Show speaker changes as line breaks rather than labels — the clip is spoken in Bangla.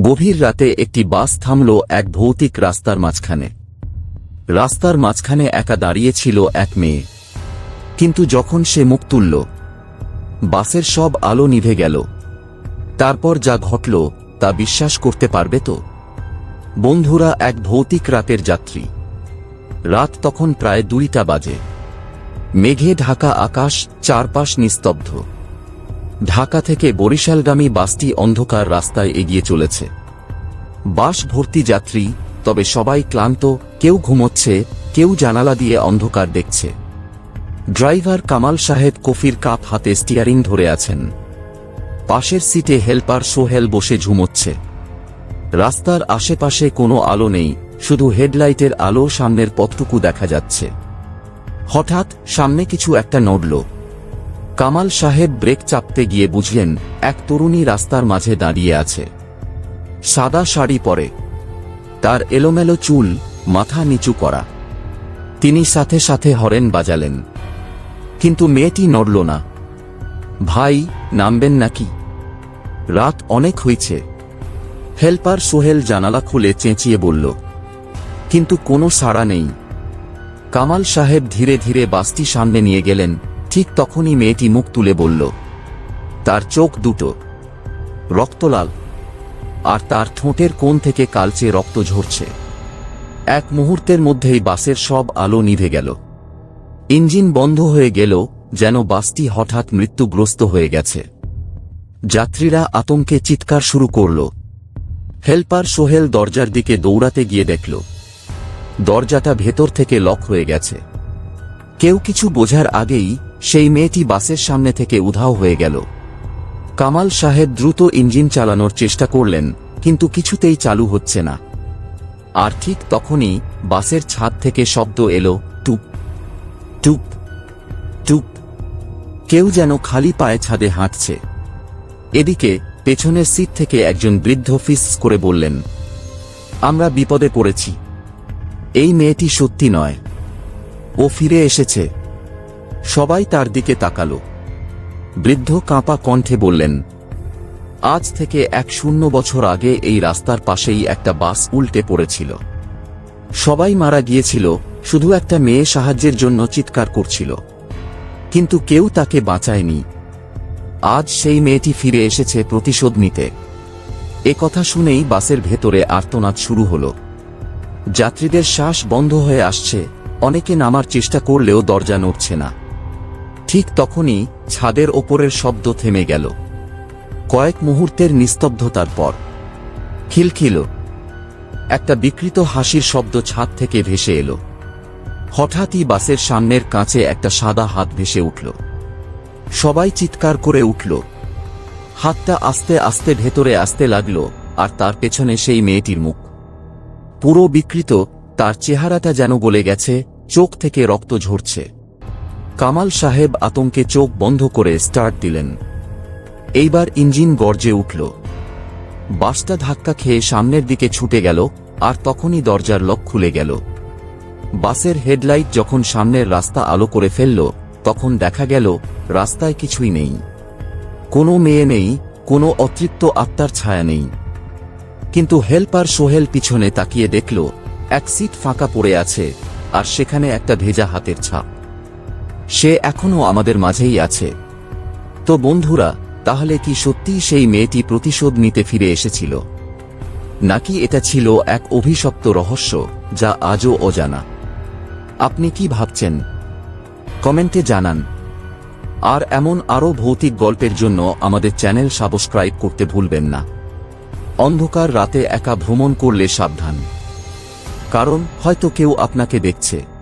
গভীর রাতে একটি বাস থামল এক ভৌতিক রাস্তার মাঝখানে। রাস্তার মাঝখানে একা দাঁড়িয়েছিল এক মেয়ে। কিন্তু যখন সে মুখ তুলল, বাসের সব আলো নিভে গেল। তারপর যা ঘটল, তা বিশ্বাস করতে পারবে তো? বন্ধুরা, এক ভৌতিক রাতের যাত্রী। রাত তখন প্রায় দুইটা বাজে। মেঘে ঢাকা আকাশ চারপাশ নিস্তব্ধ। ঢাকা থেকে বরিশালগামী বাসটি অন্ধকার রাস্তায় এগিয়ে চলেছে। বাস ভর্তি যাত্রী, তবে সবাই ক্লান্ত, কেউ ঘুমোচ্ছে, কেউ জানালা দিয়ে অন্ধকার দেখছে। ড্রাইভার কামাল সাহেব কফির কাপ হাতে স্টিয়ারিং ধরে আছেন। পাশের সিটে হেল্পার সোহেল বসে ঝুমোচ্ছে। রাস্তার আশেপাশে কোনো আলো নেই, শুধু হেডলাইটের আলো সামনের পথটুকু দেখা যাচ্ছে। হঠাৎ সামনে কিছু একটা নড়ল। কামাল সাহেব ব্রেক চাপতে গিয়ে বুঝলেন, এক তরুণী রাস্তার মাঝে দাঁড়িয়ে আছে। সাদা শাড়ি পরে। তার এলোমেলো চুল, মাথা নিচু করা। তিনি সাথে সাথে হরেন বাজালেন। কিন্তু মেয়েটি নড়ল না। ভাই, নামবেন নাকি? রাত অনেক হয়েছে হেল্পার সোহেল জানালা খুলে চেঁচিয়ে বলল, কিন্তু কোনো সাড়া নেই। কামাল সাহেব ধীরে ধীরে বাসটি সামনে নিয়ে গেলেন। ঠিক তখনই মেয়েটি মুখ তুলে বলল, তার চোখ দুটো। রক্তলাল আর তার ঠোঁটের কোণ থেকে কালচে রক্ত ঝরছে। এক মুহূর্তের মধ্যেই বাসের সব আলো নিভে গেল। ইঞ্জিন বন্ধ হয়ে গেল, যেন বাসটি হঠাৎ মৃত্যুগ্রস্ত হয়ে গেছে। যাত্রীরা আতঙ্কে চিৎকার শুরু করল। হেল্পার সোহেল দরজার দিকে দৌড়াতে গিয়ে দেখল, দরজাটা ভেতর থেকে লক হয়ে গেছে। কেউ কিছু বোঝার আগেই সেই মেয়েটি বাসের সামনে থেকে উধাও হয়ে গেল। কামাল সাহেব দ্রুত ইঞ্জিন চালানোর চেষ্টা করলেন, কিন্তু কিছুতেই চালু হচ্ছে না। আর ঠিক তখনই বাসের ছাদ থেকে শব্দ এলো, টুপ টুপ টুপ। কেউ যেন খালি পায়ে ছাদে হাঁটছে। এদিকে পেছনের সিট থেকে একজন বৃদ্ধ ফিস করে বললেন, আমরা বিপদে পড়েছি। এই মেয়েটি সত্যি নয়। ও ফিরে এসেছে। সবাই তার দিকে তাকালো। বৃদ্ধ কাঁপা কণ্ঠে বললেন, আজ থেকে এক শূন্য বছর আগে এই রাস্তার পাশেই একটা বাস উল্টে পড়েছিল। সবাই মারা গিয়েছিল, শুধু একটা মেয়ে সাহায্যের জন্য চিৎকার করছিল। কিন্তু কেউ তাকে বাঁচায়নি। আজ সেই মেয়েটি ফিরে এসেছে প্রতিশোধ নিতে। এ কথা শুনেই বাসের ভেতরে আর্তনাদ শুরু হল। যাত্রীদের শ্বাস বন্ধ হয়ে আসছে, অনেকে নামার চেষ্টা করলেও দরজা নড়ছে না। ঠিক তখনই ছাদের ওপরের শব্দ থেমে গেল। কয়েক মুহূর্তের নিস্তব্ধতার পর খিলখিল। একটা বিকৃত হাসির শব্দ ছাদ থেকে ভেসে এলো। হঠাৎই বাসের সামনের কাঁচে একটা সাদা হাত ভেসে উঠল। সবাই চিৎকার করে উঠল। হাতটা আস্তে আস্তে ভেতরে আসতে লাগল আর তার পেছনে সেই মেয়েটির মুখ। পুরো বিকৃত, তার চেহারাটা যেন বলে গেছে, চোখ থেকে রক্ত ঝরছে। কামাল সাহেব আতঙ্কে চোখ বন্ধ করে স্টার্ট দিলেন। এইবার ইঞ্জিন গর্জে উঠল। বাসটা ধাক্কা খেয়ে সামনের দিকে ছুটে গেল, আর তখনই দরজার লক খুলে গেল। বাসের হেডলাইট যখন সামনের রাস্তা আলো করে ফেলল, তখন দেখা গেল, রাস্তায় কিছুই নেই। কোনো মেয়ে নেই, কোনো অতৃপ্ত আত্মার ছায়া নেই। কিন্তু হেল্পার সোহেল পিছনে তাকিয়ে দেখল, এক সিট ফাঁকা পড়ে আছে, আর সেখানে একটা ভেজা হাতের ছাপ। সে এখনও আমাদের মাঝেই আছে। তো বন্ধুরা, তাহলে কি সত্যিই সেই মেয়েটি প্রতিশোধ নিতে ফিরে এসেছিল? নাকি এটা ছিল এক অভিশপ্ত রহস্য যা আজও অজানা? আপনি কি ভাবছেন? কমেন্টে জানান। আর এমন আরও ভৌতিক গল্পের জন্য আমাদের চ্যানেল সাবস্ক্রাইব করতে ভুলবেন না। অন্ধকার রাতে একা ভ্রমণ করলে সাবধান। কারণ হয়তো কেউ আপনাকে দেখছে।